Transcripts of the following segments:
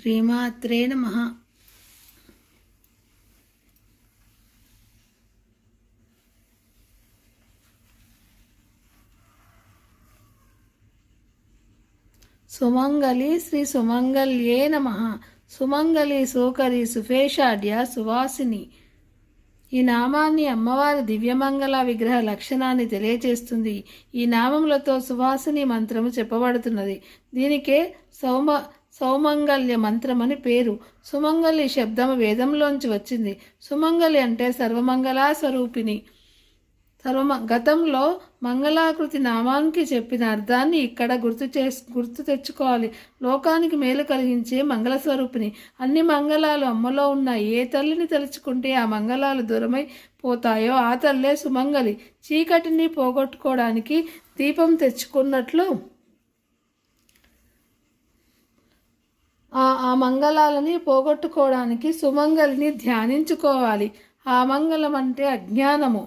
శ్రీమాత్రే నమ. సుమంగళి శ్రీ సుమంగళ్యే నమ. సుమంగళి సూకరి సుఫేషాఢ్య సువాసిని. ఈ నామాన్ని అమ్మవారి దివ్యమంగళ విగ్రహ లక్షణాన్ని తెలియజేస్తుంది ఈ నామములతో సువాసిని మంత్రము చెప్పబడుతున్నది. దీనికే సౌమ సౌమంగళ్య మంత్రం అని పేరు. సుమంగళి శబ్దము వేదంలోంచి వచ్చింది. సుమంగళి అంటే సర్వమంగళా స్వరూపిణి. సర్వమ గతంలో మంగళాకృతి నామానికి చెప్పిన అర్థాన్ని ఇక్కడ గుర్తు చే గుర్తు తెచ్చుకోవాలి. లోకానికి మేలు కలిగించే మంగళస్వరూపిణి అన్ని మంగళాలు అమ్మలో ఉన్న ఏ తల్లిని తలుచుకుంటే ఆ మంగళాలు దూరమై పోతాయో ఆ తల్లే సుమంగళి చీకటిని పోగొట్టుకోవడానికి దీపం తెచ్చుకున్నట్లు ఆ ఆ మంగళాలని పోగొట్టుకోవడానికి సుమంగళిని ధ్యానించుకోవాలి. ఆ మంగళం అంటే అజ్ఞానము.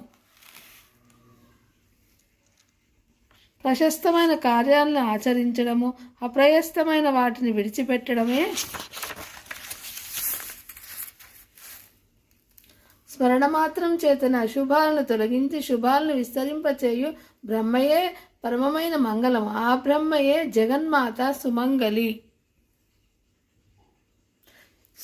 ప్రశస్తమైన కార్యాలను ఆచరించడము అప్రయస్తమైన వాటిని విడిచిపెట్టడమే స్మరణ మాత్రం చేతన అశుభాలను తొలగించి శుభాలను విస్తరింపచేయు బ్రహ్మయే పరమమైన మంగళం. ఆ బ్రహ్మయే జగన్మాత సుమంగళి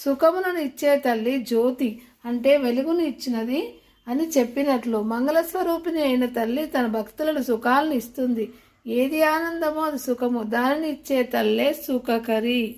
సుఖములను ఇచ్చే తల్లి జ్యోతి అంటే వెలుగును ఇచ్చినది అని చెప్పినట్లు మంగళస్వరూపిణి అయిన తల్లి తన భక్తులను సుఖాలను ఇస్తుంది. ఏది ఆనందమో అది సుఖము. దానిని ఇచ్చే తల్లే సుఖకరి.